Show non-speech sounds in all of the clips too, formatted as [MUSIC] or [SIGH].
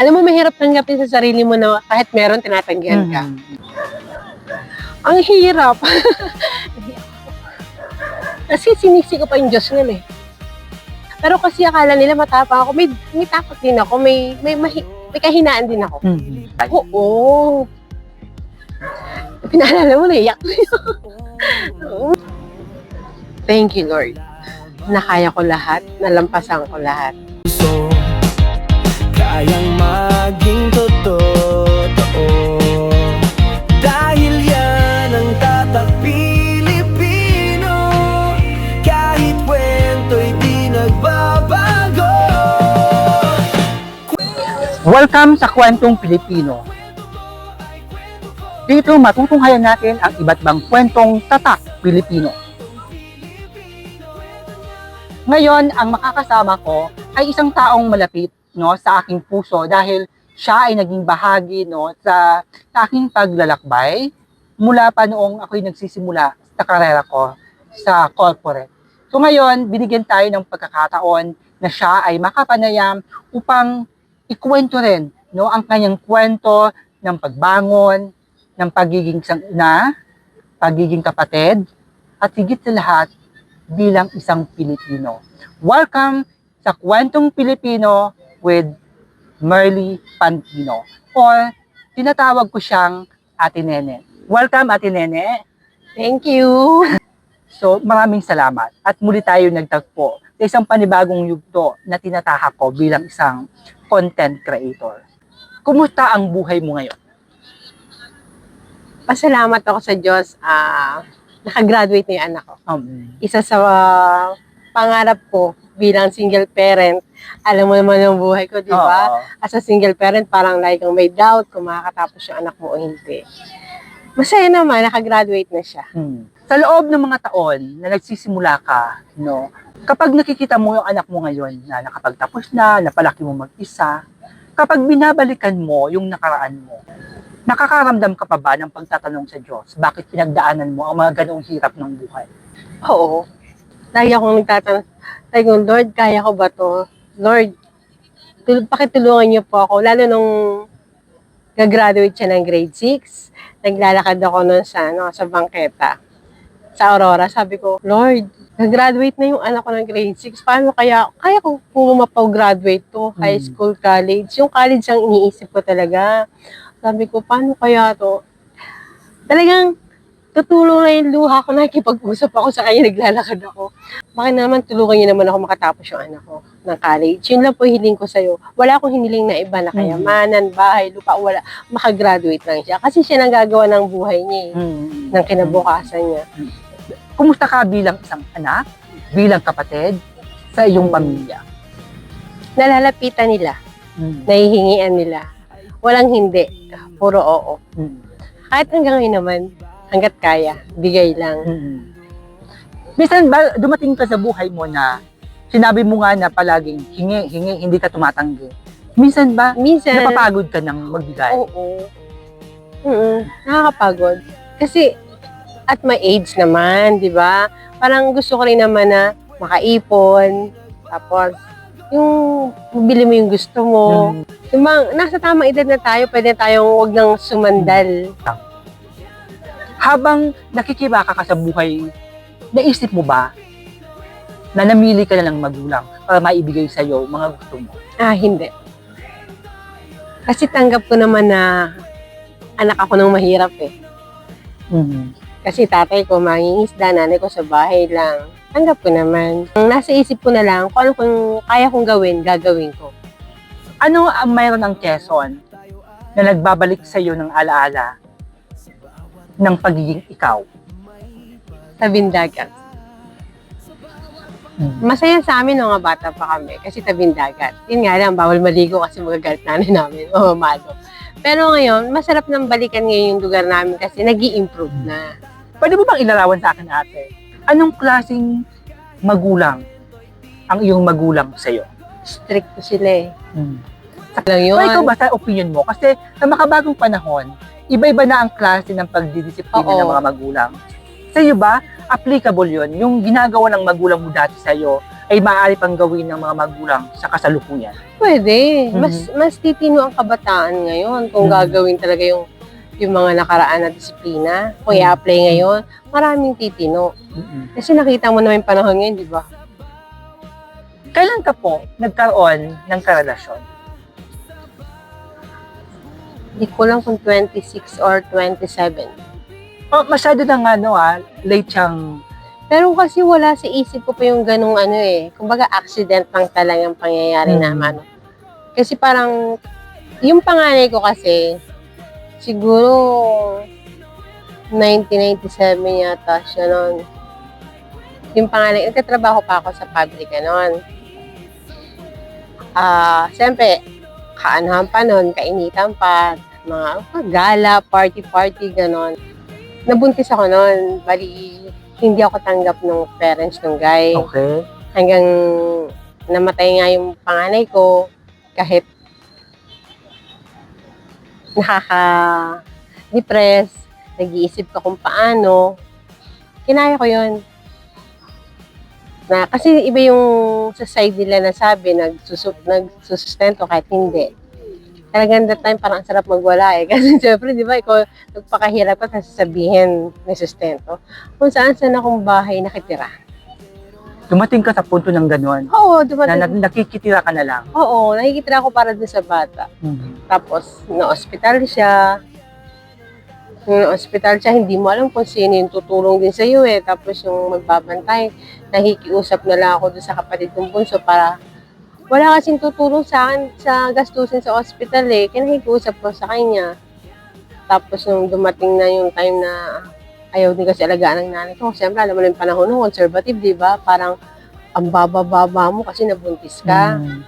Alam mo, mahirap tanggapin sa sarili mo na kahit meron, tinatanggihan ka. Mhm. Ang hirap. kasi sinisi ko pa yung Diyos nun eh. Pero kasi akala nila matapang ako. May, may takot din ako. May, may, mahi, may kahinaan din ako. Mhm. Oo. Pinaalala mo, naiyak ko yun. Thank you, Lord. Nakaya ko lahat. Nalampasan ko lahat. puso Kayang maging totoo Dahil yan ang tatak Pilipino Kahit kwento'y di nagbabago Welcome sa Kwentong Pilipino. Dito matutunghayan natin ang iba't bang kwentong tatak Pilipino. Ngayon, ang makakasama ko ay isang taong malapit no, sa aking puso dahil siya ay naging bahagi no, sa, sa aking paglalakbay mula pa noong ako'y nagsisimula sa karera ko sa corporate. So ngayon, binigyan tayo ng pagkakataon na siya ay makapanayam upang ikwento rin no, ang kanyang kwento ng pagbangon, ng pagiging isang ina, pagiging kapatid, at higit sa lahat, bilang isang Pilipino. Welcome sa Kwentong Pilipino with Merly Pantino or tinatawag ko siyang Ate Nene. Welcome Ate Nene. Thank you. [LAUGHS] So maraming salamat at muli tayo nagtagpo sa isang panibagong yugto na tinatahak ko bilang isang content creator. Kumusta ang buhay mo ngayon? Pasalamat ako sa Diyos. Ah, nakagraduate na yung anak ko. Um, Isa sa ah, pangarap ko bilang single parent. Alam mo naman ang buhay ko, di ba? oo. As a single parent, parang like may doubt kung makakatapos yung anak mo o hindi. Masaya naman, nakagraduate na siya. Hmm. Sa loob ng mga taon na nagsisimula ka, no, kapag nakikita mo yung anak mo ngayon na nakapagtapos na, napalaki mo mag-isa, kapag binabalikan mo yung nakaraan mo, nakakaramdam ka pa ba ng pagtatanong sa Diyos? Bakit pinagdaanan mo ang mga ganong hirap ng buhay? Oo. Lagi akong nagtatanong, sabi ko, Lord, kaya ko ba to? Lord, tul- pakitulungan niyo po ako. Lalo nung gagraduate siya ng grade 6, naglalakad ako nun sa, ano, sa bangketa, sa Aurora. Sabi ko, Lord, gagraduate na yung anak ko ng grade 6. Paano kaya, kaya ko pumapag-graduate to, high Hmm. school, college. Yung college ang iniisip ko talaga. Sabi ko, paano kaya to? Talagang, tutulong na yung luha ko, nakikipag-usap ako sa kanya, naglalakad ako. Bakit naman tulungan niyo naman ako makatapos yung anak ko ng college? Yun lang po hiling ko sa'yo. Wala akong hiniling na iba na kayamanan, bahay, lupa, wala. Makagraduate lang siya. Kasi siya nang gagawa ng buhay niya eh, Hmm. ng kinabukasan niya. Kumusta ka bilang isang anak, bilang kapatid, sa iyong pamilya? Nalalapitan nila, Hmm. nahihingian nila. Walang hindi, puro oo. Hmm. Kahit hanggang ngayon naman, hanggat kaya, bigay lang. Mm. Minsan ba dumating ka sa buhay mo na sinabi mo nga na palaging hingi, hingi, hindi ka tumatanggi. Minsan ba Minsan, napapagod ka ng magbigay? Oo. Mm nakakapagod. Kasi, at my age naman, di ba? Parang gusto ko rin naman na makaipon, tapos, yung bili mo yung gusto mo. Mm. Yung mga, nasa tamang edad na tayo, pwede tayong huwag nang sumandal. Habang nakikibaka ka sa buhay, naisip mo ba na namili ka na ng magulang para maibigay sa iyo mga gusto mo? Ah, hindi. Kasi tanggap ko naman na anak ako ng mahirap eh. Mm. Kasi tatay ko mangingisda, nanay ko sa bahay lang. Tanggap ko naman. Ang nasa isip ko na lang, kung ano kung kaya kong gawin, gagawin ko. Ano ang mayroon ng Quezon na nagbabalik sa iyo ng alaala ng pagiging ikaw? Sa Bindagat. Mm. Masaya sa amin nung mga bata pa kami kasi tabing dagat. Yun nga lang, bawal maligo kasi magagalit nanay namin, [LAUGHS] mamamalo. Pero ngayon, masarap nang balikan ngayon yung lugar namin kasi nag improve na. Pwede mo bang ilarawan sa akin ate? Anong klasing magulang ang iyong magulang sa iyo? Strict to sila eh. Mm. Lang yun. So ikaw ba sa opinion mo? Kasi sa makabagong panahon, iba-iba na ang klase ng pagdidisiplina Oo. ng mga magulang. Sa iyo ba, applicable yon Yung ginagawa ng magulang mo dati sa iyo ay maaari pang gawin ng mga magulang sa kasalukuyan? Pwede. Mas mas titino ang kabataan ngayon kung Mhm. gagawin talaga yung yung mga nakaraan na disiplina. Kung Mhm. i-apply ngayon, maraming titino. Kasi nakita mo naman yung panahon ngayon, di ba? Kailan ka po nagkaroon ng karelasyon? Hindi ko lang kung 26 or 27. Oh, masyado nang ano ah, late siyang Pero kasi wala sa isip ko pa yung ganung ano eh. Kumbaga accident lang talagang pangyayari Mhm. na ano. Kasi parang, yung panganay ko kasi, siguro 1997 yata siya noon. Yung panganay, nagtatrabaho pa ako sa public noon. Ah, siyempre, kaanahan pa noon, kainitan pa, mga gala, party-party, ganon. Nabuntis ako noon, bali, hindi ako tanggap ng parents ng guy. okay. Hanggang namatay nga yung panganay ko, kahit nakaka-depress, nag-iisip ka kung paano, kinaya ko yun. Na, kasi iba yung sa side nila na sabi, nagsusu, nagsusustento kahit hindi. Talagang that time parang ang sarap magwala eh. [LAUGHS] Kasi syempre, di ba, ikaw nagpakahirap ka tapos sasabihin may sustento. Kung saan saan akong bahay nakitira. Dumating ka sa punto ng gano'n Oo, na, dumating. na nakikitira ka na lang. Oo, nakikitira ako para dun sa bata. Tapos, na-hospital siya. Na-hospital siya, hindi mo alam kung sino yung tutulong din sa iyo eh. Tapos yung magbabantay, nakikiusap na lang ako dun sa kapatid kong bunso para wala kasing tutulong sa akin sa gastusin sa hospital eh. Kaya nakikiusap ko sa kanya. Tapos nung dumating na yung time na ayaw din kasi alagaan ng nanay ko. Siyempre, alam mo yung panahon nung conservative, di ba? Parang ang baba-baba mo kasi nabuntis ka. Mm.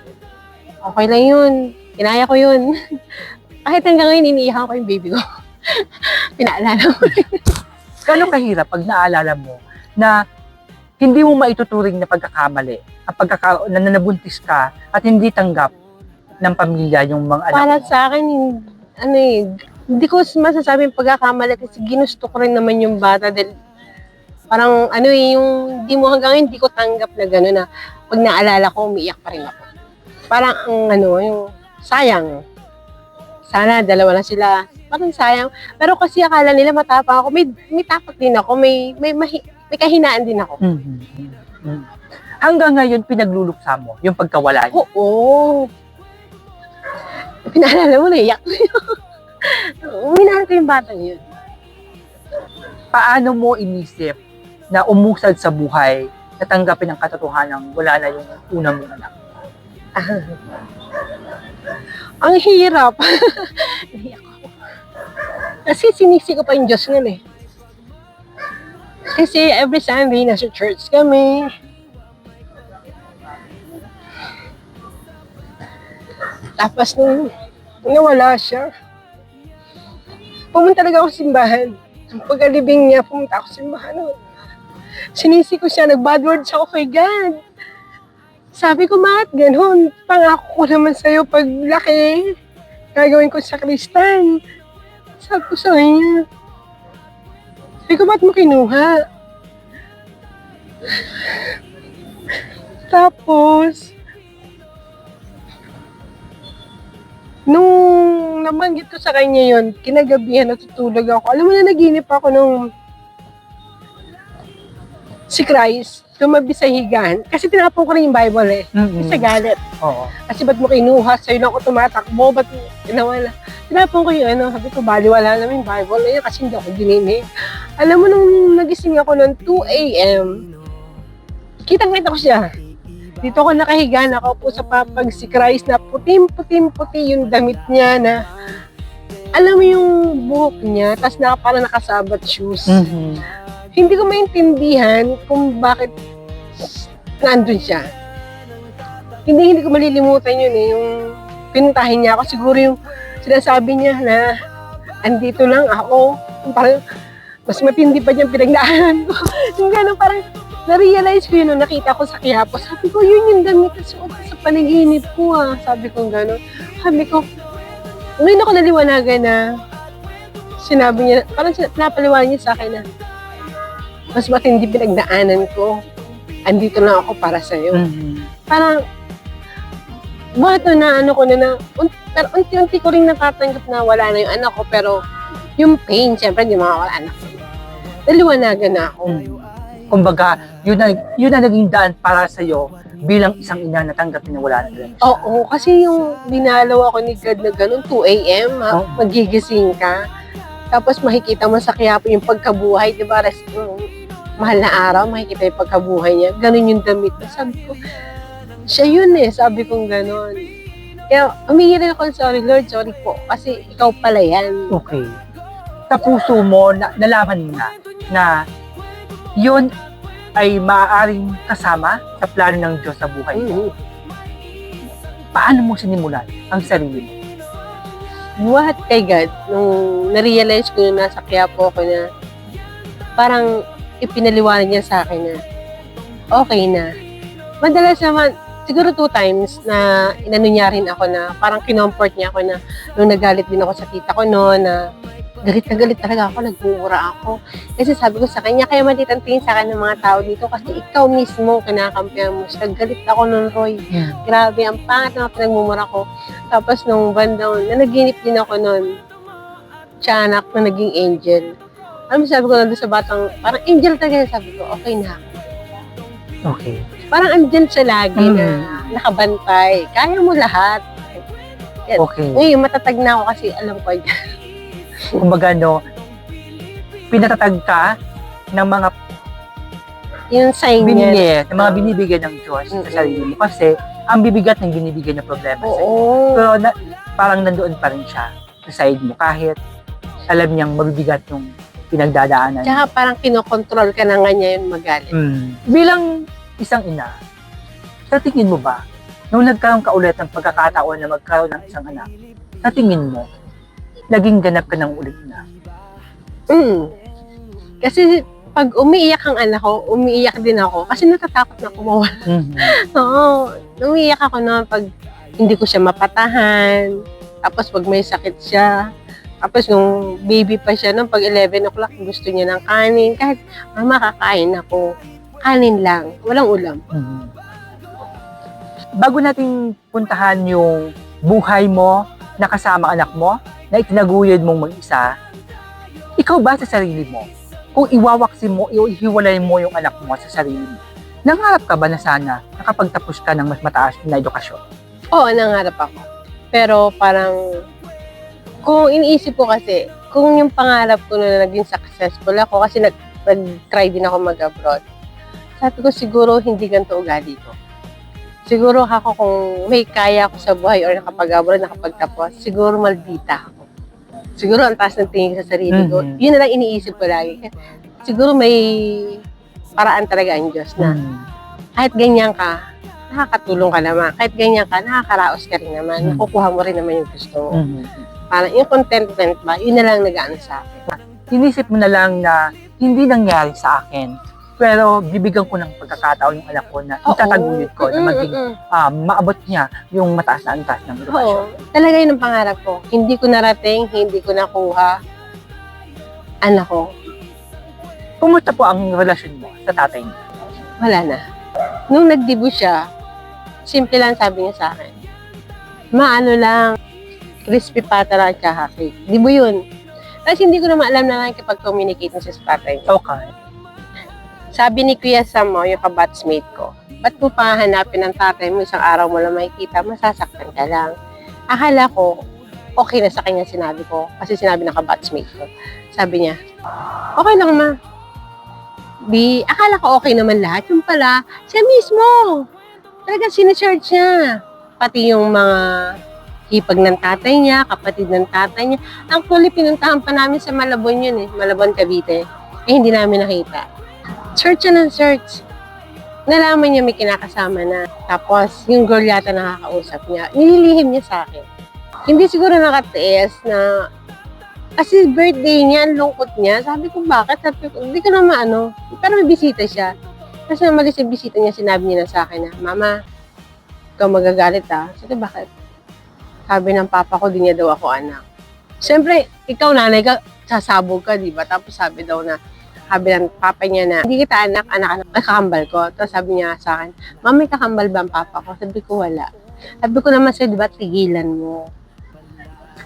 Okay lang yun. Kinaya ko yun. [LAUGHS] Kahit hanggang ngayon, iniiyakan ko yung baby ko. [LAUGHS] Pinaalala mo. [LAUGHS] Gano'ng kahirap pag naalala mo na hindi mo maituturing na pagkakamali ang pagkakaroon na nabuntis ka at hindi tanggap ng pamilya yung mga anak Para mo. sa akin, hin- ano eh, hindi ko masasabing pagkakamali kasi ginusto ko rin naman yung bata dahil parang ano eh, yung hindi mo hanggang ngayon, hindi ko tanggap na gano'n na pag naalala ko, umiiyak pa rin ako. Parang ang ano, yung sayang. Sana dalawa na sila. Parang sayang. Pero kasi akala nila matapang ako. May, may tapat din ako. May, may, mahi, may kahinaan din ako. Mhm. Mhm. Hanggang ngayon, pinagluluksa mo yung pagkawala niya. Oo. Pinaalala mo na, iyak ko yun. Minahal ko yung batang yun. Paano mo inisip na umusad sa buhay na tanggapin ang katotohanan wala na yung una mong anak? Ang hirap. [LAUGHS] Iyak ako. Kasi sinisi ko pa yung Diyos nun eh. Kasi every Sunday, nasa church kami. Tapos nung nawala siya, pumunta talaga ako sa simbahan. Pagkalibing niya, pumunta ako sa simbahan. Sinisi ko siya, nag-bad words ako kay God. Sabi ko, Mat, ganun. Pangako ko naman sa'yo pag laki. Gagawin ko sa kristan. Sabi ko sa kanya. Sabi ko, ba't mo kinuha? Tapos, nung nabanggit ko sa kanya yon kinagabihan natutulog ako. Alam mo na naginip ako nung si Christ tumabi sa higaan. Kasi tinapon ko rin yung Bible eh. Mhm. Sa galit. Oo. Kasi ba't mo kinuha? Sa'yo lang ako tumatakbo. Ba't kinawala? Tinapon ko yung ano. Sabi ko, baliwala namin yung Bible. Ayun, kasi hindi ako dinini. Alam mo, nung nagising ako noong 2 a.m., kitang-kita ko siya. Dito ako nakahiga, nakaupo sa papag si Christ na putim-putim-puti yung damit niya na alam mo yung buhok niya, tapos naka, parang nakasabat shoes. Mhm. Hindi ko maintindihan kung bakit nandun siya. Hindi, hindi ko malilimutan yun eh. Yung pinuntahin niya ako, siguro yung sinasabi niya na andito lang ako. Parang mas matindi pa niyang pinagdaanan ko. [LAUGHS] yung gano'n, parang na-realize ko yun nung nakita ko sa Quiapo. Sabi ko, yun yung damit na suot sa panaginip ko ah. Sabi ko gano'n. Sabi ko, ngayon ako naliwanagan na sinabi niya, parang sin- napaliwanag niya sa akin na mas matindi pinagdaanan ko. andito na ako para sa'yo. Mhm. Parang, bakit na ano ko na na, un- pero unti-unti ko rin natatanggap na wala na yung anak ko, pero yung pain, syempre, di mawawala anak ko. Naliwanagan na ako. Mm. Kumbaga, yun na, yun na naging daan para sa'yo bilang isang ina na tanggapin na wala na rin. Oo, kasi yung dinalaw ako ni God na ganun, 2 a.m., Oo. magigising ka. Tapos makikita mo sa Quiapo yung pagkabuhay, di ba? Rest, mahal na araw, makikita yung pagkabuhay niya. Ganun yung damit. Sabi ko, siya yun eh. Sabi kong ganun. Kaya umingi rin ako, sorry Lord, sorry po. Kasi ikaw pala yan. Okay. Sa puso mo, na, nalaman mo na na yun ay maaaring kasama sa plano ng Diyos sa buhay mo. Mhm. Paano mo sinimulan ang sarili mo? Buhat kay God, nung na-realize ko nung nasa Quiapo ako na parang ipinaliwanag niya sa akin na okay na. Madalas naman, siguro two times na inano niya rin ako na parang kinomfort niya ako na nung nagalit din ako sa tita ko no na galit na galit talaga ako, nagmumura ako. Kasi sabi ko sa kanya, kaya malitan tingin sa akin ng mga tao dito kasi ikaw mismo kinakampihan mo siya. Galit ako nun, Roy. Grabe, ang pangat na pinagmumura ko. Tapos nung bandang, nanaginip din ako nun, tiyanak na naging angel. Alam mo, sabi ko nandun sa batang, parang angel talaga, sabi ko, okay na. Okay. Parang andyan siya lagi na Mhm. nakabantay. Kaya mo lahat. Okay. Ngayon, matatag na ako kasi alam ko yan. [LAUGHS] Kumbaga, no, pinatatag ka ng mga Yung sign niya. binigay, ng mga binibigay ng Diyos sa Mm-mm. sarili mo. Kasi, ang bibigat ng binibigay na problema sa'yo. Oo. Pero na, parang nandoon pa rin siya sa side mo. Kahit alam niyang mabibigat yung pinagdadaanan. Tsaka parang kinokontrol ka na nga niya yung magalit. Mm. Bilang isang ina, sa tingin mo ba, nung nagkaroon ka ulit ng pagkakataon na magkaroon ng isang anak, sa tingin mo, naging ganap ka ng ulit na? Mm. Kasi pag umiiyak ang anak ko, umiiyak din ako. Kasi natatakot na kumawala. Mhm. [LAUGHS] Oo. Umiiyak ako noon pag hindi ko siya mapatahan. Tapos pag may sakit siya. Tapos nung baby pa siya, nung pag 11 o'clock, gusto niya ng kanin. Kahit, mama, kakain ako. Kanin lang. Walang ulam. Mhm. Bago natin puntahan yung buhay mo na kasama anak mo, na itinaguyod mong mag-isa, ikaw ba sa sarili mo, kung iwawaksin mo, ihiwalay mo yung anak mo sa sarili mo, nangarap ka ba na sana nakapagtapos ka ng mas mataas na edukasyon? Oo, nangarap ako. Pero parang, kung iniisip ko kasi, kung yung pangarap ko na naging successful ako, kasi nag, nag-try din ako mag-abroad, sabi ko siguro hindi ganito ugali ko. Siguro ako kung may kaya ako sa buhay or nakapag-abroad, nakapagtapos, siguro maldita ako. Siguro ang taas ng tingin sa sarili ko. Mhm. Yun na lang iniisip ko lagi. Siguro may paraan talaga ang Diyos na Mhm. kahit ganyan ka, nakakatulong ka naman. Kahit ganyan ka, nakakaraos ka rin naman. Mm. Nakukuha mo rin naman yung gusto mo. Mhm. Parang yung contentment ba, yun na lang nag-ano sa akin. Inisip mo na lang na hindi nangyari sa akin, pero bibigyan ko ng pagkakataon yung anak ko na itataguyod ko na maging ah, maabot niya yung mataas na antas ng edukasyon. Oo. Talaga yun ang pangarap ko. Hindi ko narating, hindi ko nakuha. Anak ko, Kumusta po ang relasyon mo sa tatay niya? wala na. Nung nagdibo siya, simple lang sabi niya sa akin. Maano lang, crispy pata lang at saka cake. Dibo yun. Kasi hindi ko naman alam na nakikipag-communicate na siya sa tatay. Okay. Sabi ni Kuya Sam mo, yung kabatsmate ko, ba't mo pa hanapin ng tatay mo isang araw mo lang makikita, masasaktan ka lang. Akala ko, okay na sa kanya sinabi ko, kasi sinabi ng kabatsmate ko. Sabi niya, okay lang ma. Bi, akala ko okay naman lahat. Yung pala, siya mismo. Talaga sinesearch niya. Pati yung mga hipag ng tatay niya, kapatid ng tatay niya. Actually, pinuntahan pa namin sa Malabon yun eh. Malabon, Cavite. Eh, hindi namin nakita search siya ng search. Nalaman niya may kinakasama na. Tapos, yung girl yata nakakausap niya, nililihim niya sa akin. Hindi siguro nakatiis na kasi birthday niya, ang lungkot niya. Sabi ko, bakit? Sabi ko, hindi ko naman ano. Pero may bisita siya. Kasi namalis yung bisita niya, sinabi niya na sa akin na, Mama, ikaw magagalit ah. Sabi, bakit? Sabi ng papa ko, di niya daw ako anak. Siyempre, ikaw nanay ka, sasabog ka, di ba? Tapos sabi daw na, sabi ng papa niya na, hindi kita anak, anak, anak, kakambal ko. Tapos sabi niya sa akin, may kakambal ba ang papa ko? Sabi ko, wala. Sabi ko naman sa'yo, di ba, tigilan mo.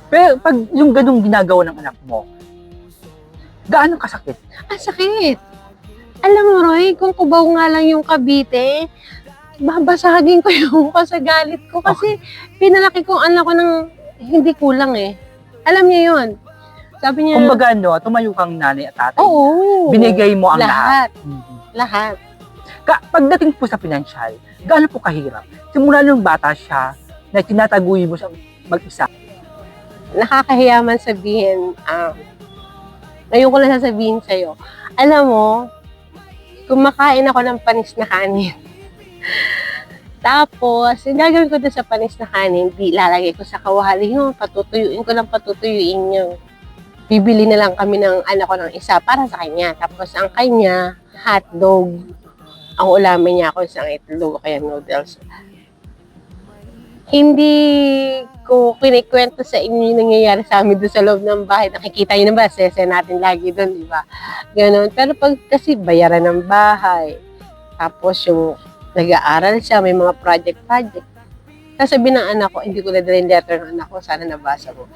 Pero pag yung ganung ginagawa ng anak mo, gaano kasakit? Ang sakit. Alam mo, Roy, kung kubaw nga lang yung kabite, babasagin ko [LAUGHS] yung mukha sa galit ko kasi pinalaki ko ang anak ko ng hindi kulang eh. Alam niya yun. Sabi niya, Kumbaga, no, tumayo kang nanay at tatay. oo. Binigay mo ang lahat. lahat. Mhm. Lahat. Ka- pagdating po sa pinansyal, gaano po kahirap? Simula nung bata siya, na tinataguyi mo siya mag-isa. Nakakahiya man sabihin, ah, ngayon ko lang sasabihin sa'yo, alam mo, kumakain ako ng panis na kanin. Tapos, yung gagawin ko doon sa panis na kanin, di lalagay ko sa kawali yun, patutuyuin ko lang patutuyuin yun. Bibili na lang kami ng anak ko ng isa para sa kanya. Tapos, ang kanya, hotdog. Ang ulamin niya ako isang itlog kaya noodles. Hindi ko kinikwento sa inyo yung nangyayari sa amin doon sa loob ng bahay. Nakikita niyo na ba? Sese natin lagi doon, di ba? Ganon. Pero pag kasi bayaran ng bahay, tapos yung nag-aaral siya, may mga project-project. Sasabi ng anak ko, hindi ko na dala yung letter ng anak ko, sana nabasa mo.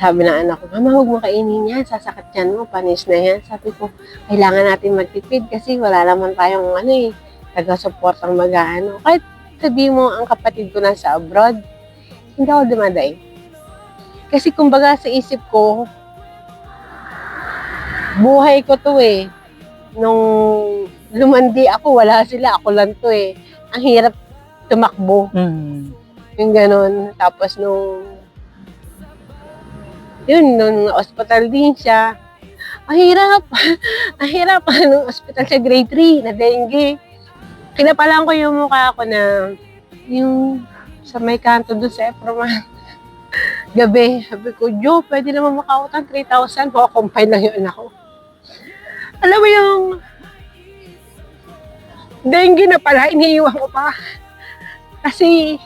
Sabi ng anak ko, Mama, huwag mo kainin yan, sasakit yan mo, panis na yan. Sabi ko, kailangan natin magtipid kasi wala naman tayong ano eh, taga-support ang mag-ano. Kahit sabi mo ang kapatid ko nasa abroad, hindi ako dumaday. Kasi kumbaga sa isip ko, buhay ko to eh. Nung lumandi ako, wala sila, ako lang to eh. Ang hirap tumakbo, Mm. yung ganun. Tapos nung, yun, nung hospital din siya, ang hirap, [LAUGHS] ang hirap, [LAUGHS] nung hospital sa grade 3 na dengue. Kinapalan ko yung mukha ko na, yung sa may kanto doon sa Eproman. [LAUGHS] Gabi, sabi ko, Jo, pwede naman makautang 3,000, makakompine lang yun ako. Alam mo yung, dengue na pala, iniiwan ko pa. Kasi,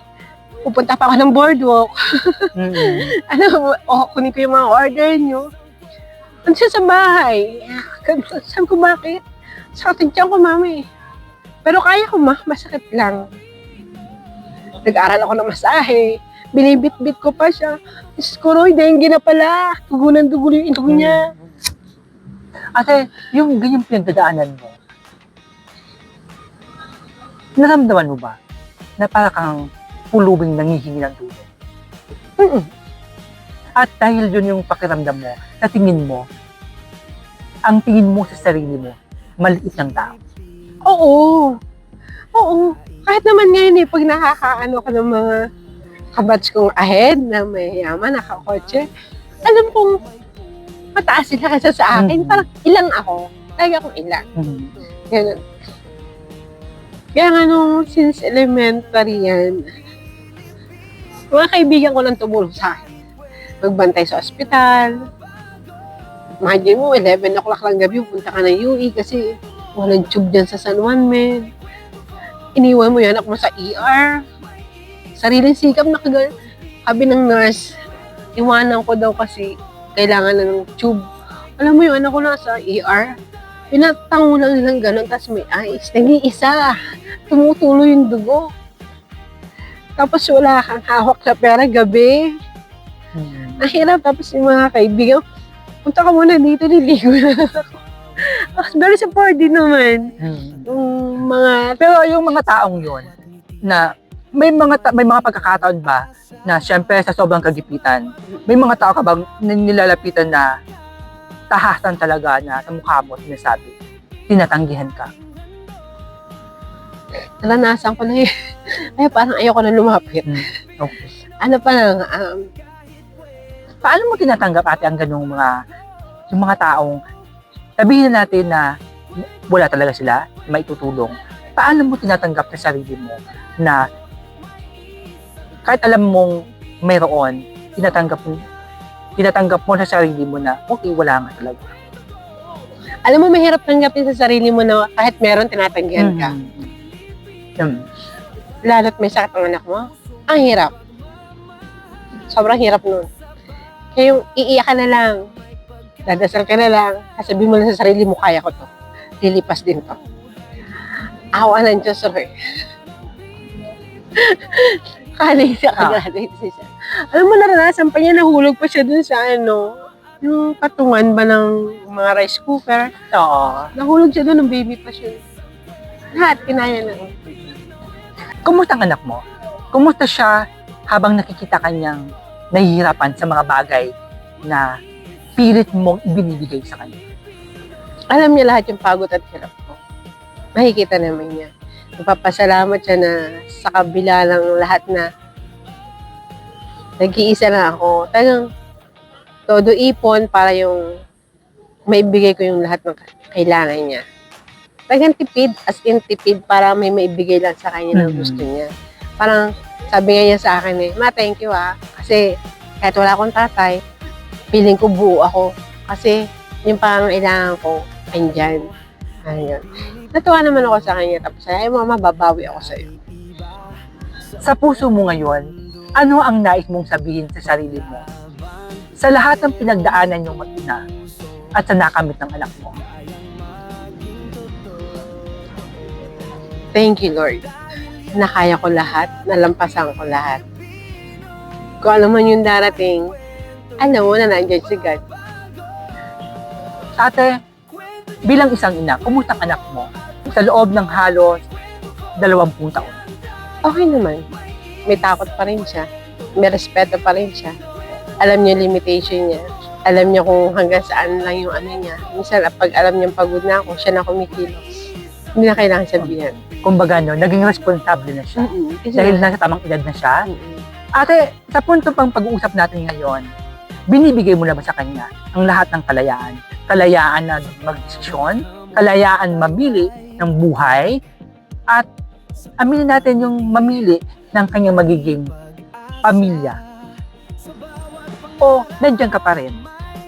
pupunta pa ako ng boardwalk. Mm. ano, [LAUGHS] oh, kunin ko yung mga order nyo. Ano siya sa bahay? Sabi ko, bakit? Sakit tiyan ko, mami. Pero kaya ko, ma. Masakit lang. Nag-aral ako ng masahe. Binibit-bit ko pa siya. Diyos ko, Roy, dengue na pala. Dugo yung ito niya. Ate, yung ganyang pinagdadaanan mo, naramdaman mo ba na para kang pulubing nangihingi ng tulong? Mm-mm. At dahil yun yung pakiramdam mo, na tingin mo, ang tingin mo sa sarili mo, maliit ng tao. Oo. Oo. Kahit naman ngayon eh, pag nakakaano ka ng mga kabats kong ahead na may yaman, nakakotse, alam kong mataas sila kaysa sa akin. Mhm. Parang ilang ako. Lagi akong ilang. Mm. Ganun. Kaya nga nung since elementary yan, mga kaibigan ko lang tumulong sa akin. Magbantay sa ospital. Imagine mo, 11 o'clock lang gabi, punta ka ng UE kasi walang tube dyan sa San Juan, men. Iniwan mo yan ako sa ER. Sariling sikap na kagal. Sabi ng nurse, iwanan ko daw kasi kailangan na ng tube. Alam mo yung anak ko nasa ER, pinatango lang nilang gano'n, tapos may ice. Nag-iisa. Tumutulo yung dugo. Tapos wala kang hawak sa pera gabi. Mm. Ang hirap. Tapos yung mga kaibigan, punta ka muna dito, niligo na ako. Tapos very supportive naman. Mm. Yung mga, Pero yung mga taong yon na may mga may mga pagkakataon ba na syempre sa sobrang kagipitan, may mga tao ka bang nilalapitan na tahasan talaga na sa mukha mo sinasabi, tinatanggihan ka. naranasan ko na yun. [LAUGHS] Ay, parang ayoko na lumapit. Okay. Ano pa lang, um, Paano mo tinatanggap ate ang ganung mga yung mga taong sabihin na natin na wala talaga sila, may tutulong. Paano mo tinatanggap sa sarili mo na kahit alam mong mayroon, tinatanggap mo tinatanggap mo sa sarili mo na okay, wala nga talaga. alam mo, mahirap tanggapin sa sarili mo na kahit meron, tinatanggihan ka. Mm. lalo't may sakit ang anak mo, ang hirap. Sobrang hirap nun. Kaya yung iiyak ka na lang, Dadasal ka na lang. Sasabihin mo lang sa sarili mo, kaya ko to. Lilipas din to. Awa ng Diyos, Lord. Kalay siya, Ah. kagraduate siya. Alam mo, naranasan pa niya, nahulog pa siya dun sa ano, yung patungan ba ng mga rice cooker. Oo. Nahulog siya dun ng baby pa siya. Lahat, kinaya na. Kumusta ang anak mo? Kumusta siya habang nakikita kanyang nahihirapan sa mga bagay na pilit mong ibinibigay sa kanya? Alam niya lahat yung pagod at hirap ko. Makikita naman niya. Napapasalamat siya na sa kabila ng lahat na nag-iisa na ako. Talagang todo ipon para yung maibigay ko yung lahat ng kailangan niya. Talagang tipid, as in tipid para may maibigay lang sa kanya ng Mhm. gusto niya. Parang sabi nga niya sa akin eh, Ma, thank you ah. Kasi kahit wala akong tatay, feeling ko buo ako. Kasi yung parang kailangan ko, andyan. Ayun. Natuwa naman ako sa kanya. Tapos ay, mama, babawi ako sa'yo. Sa puso mo ngayon, ano ang nais mong sabihin sa sarili mo? Sa lahat ng pinagdaanan yung mag-ina at sa nakamit ng anak mo. Thank you, Lord. Nakaya ko lahat. Nalampasan ko lahat. Kung ano man yung darating, alam mo na nandiyan si God. Ate, bilang isang ina, kumusta ang anak mo sa loob ng halos dalawampung taon? Okay naman. May takot pa rin siya. May respeto pa rin siya. Alam niya limitation niya. Alam niya kung hanggang saan lang yung ano niya. Minsan, pag alam niyang pagod na ako, siya na kumikilos. Hindi na kailangan sabihan. Kumbaga, no, naging responsable na siya. Kasi Dahil nasa tamang edad na siya. Mm-mm. Ate, sa punto pang pag-uusap natin ngayon, binibigay mo na ba sa kanya ang lahat ng kalayaan? Kalayaan na magdesisyon, kalayaan mamili ng buhay, at aminin natin yung mamili ng kanyang magiging pamilya. O nandiyan ka pa rin,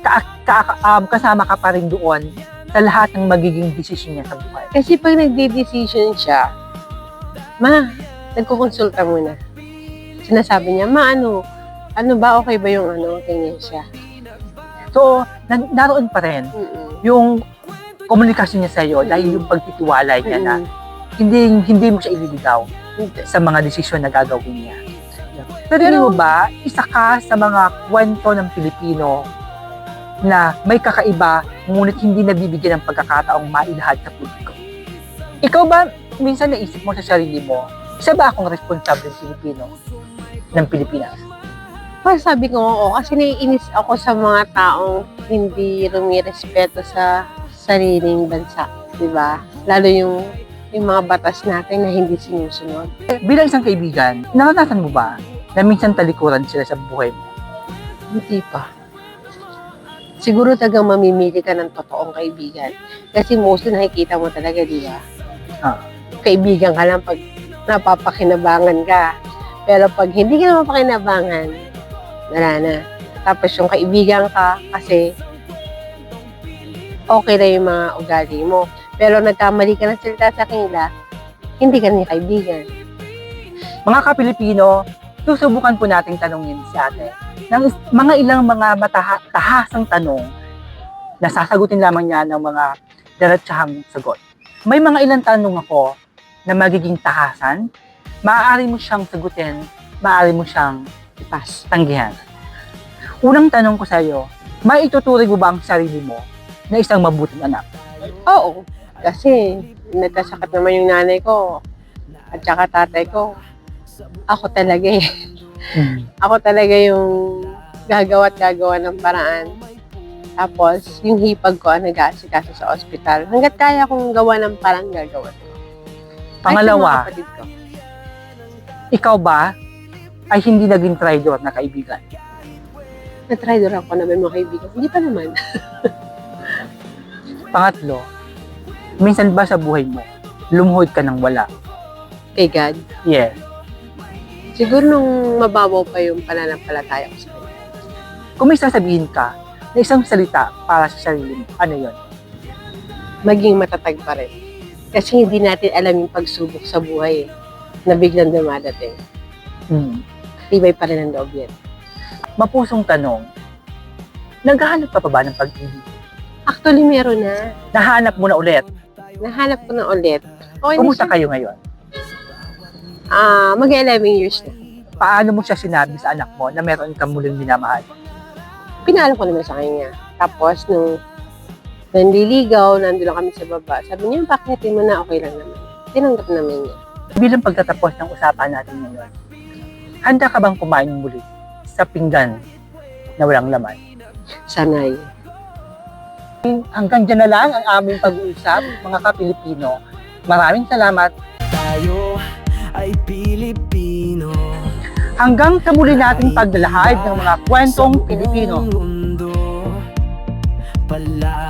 ka, ka- um, kasama ka pa rin doon sa lahat ng magiging desisyon niya sa buhay. Kasi pag nagde-decision siya, ma, nagkukonsulta muna. Sinasabi niya, ma, ano, ano ba, okay ba yung ano, ganyan siya. So, na- naroon pa rin Mm-mm. yung komunikasyon niya sa iyo dahil yung pagtitiwala niya na Mm-mm. hindi hindi mo siya ililigaw. Sa mga desisyon na gagawin niya. Pero hindi mo ba, isa ka sa mga kwento ng Pilipino na may kakaiba ngunit hindi nabibigyan ng pagkakataong mailahad sa publiko? Ikaw ba, minsan naisip mo sa sarili mo, isa ba akong responsable Pilipino ng Pilipinas? Pero sabi ko, oo, kasi naiinis ako sa mga taong hindi rumirespeto sa sariling bansa, di ba? Lalo yung yung mga batas natin na hindi sinusunod. Bilang isang kaibigan, naranasan mo ba na minsan talikuran sila sa buhay mo? Hindi pa. Siguro tagang mamimili ka ng totoong kaibigan. Kasi mostly nakikita mo talaga, di ba? Ah. Kaibigan ka lang pag napapakinabangan ka. Pero pag hindi ka pakinabangan, wala na. Tapos yung kaibigan ka kasi okay na yung mga ugali mo. Pero nagkamali ka ng salita sa kanila, hindi ka niya kaibigan. Mga kapilipino, susubukan po nating tanungin si ate ng mga ilang mga mataha- tahasang tanong na sasagutin lamang niya ng mga diretsahang sagot. May mga ilang tanong ako na magiging tahasan, maaari mo siyang sagutin, maaari mo siyang Pass. tanggihan. Unang tanong ko sa iyo, maituturing mo ba ang sarili mo na isang mabuting anak? Oo. Kasi nagkasakit naman yung nanay ko at saka tatay ko. Ako talaga eh. [LAUGHS] Ako talaga yung gagawa at gagawa ng paraan. Tapos, yung hipag ko ang nag-aasikaso sa ospital. Hanggat kaya kong gawa ng parang gagawa ko. Pangalawa, ko. ikaw ba ay hindi naging traidor na kaibigan? Na-traitor ako na may mga kaibigan. Hindi pa naman. [LAUGHS] Pangatlo, minsan ba sa buhay mo, lumuhod ka ng wala? Kay God. Yes. Siguro nung mababaw pa yung pananampalataya ko sa kanya. Kung may sasabihin ka na isang salita para sa sarili mo, ano yon? Maging matatag pa rin. Kasi hindi natin alam yung pagsubok sa buhay eh, na biglang dumadating. Hmm. Tibay pa rin ang loob yan. Mapusong tanong, naghahanap ka pa ba ng pag-ibig? Actually, meron na. Nahanap mo na ulit. Nahanap ko na ulit. Okay na Kumusta siya. kayo ngayon? Ah, mag-11 years na. Paano mo siya sinabi sa anak mo na meron kang muling minamahal? Pinaalam ko naman sa kanya. Tapos, nung nanliligaw, nandun lang kami sa baba. Sabi niya, bakit mo na okay lang naman. Tinanggap naman niya. Bilang pagtatapos ng usapan natin ngayon, handa ka bang kumain muli sa pinggan na walang laman? Sanay. Hanggang dyan na lang ang aming pag-uusap, mga ka-Pilipino. Maraming salamat. Tayo ay Pilipino Hanggang sa muli nating paglalahad ng mga kwentong Pilipino. Sa buong mundo Palagi